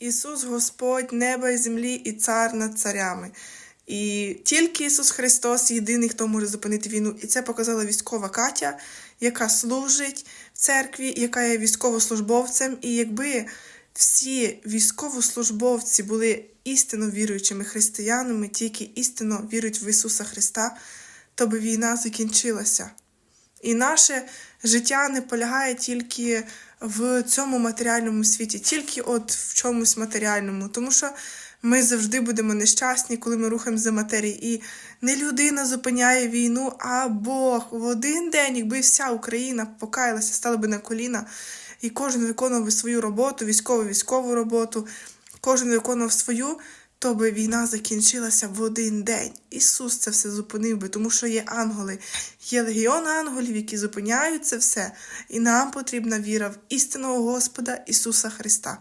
Ісус Господь неба і землі і цар над царями. І тільки Ісус Христос єдиний, хто може зупинити війну. І це показала військова Катя, яка служить в церкві, яка є військовослужбовцем. І якби всі військовослужбовці були істинно віруючими християнами, тільки істинно вірують в Ісуса Христа, то би війна закінчилася. І наше життя не полягає тільки в цьому матеріальному світі, тільки от в чомусь матеріальному, тому що ми завжди будемо нещасні, коли ми рухаємо за матерії. І не людина зупиняє війну, а Бог в один день, якби вся Україна покаялася, стала би на коліна, і кожен виконував свою роботу, військову військову роботу, кожен виконував свою, то би війна закінчилася в один день. Ісус це все зупинив би, тому що є ангели, є легіон ангелів, які зупиняють це все. І нам потрібна віра в істинного Господа Ісуса Христа.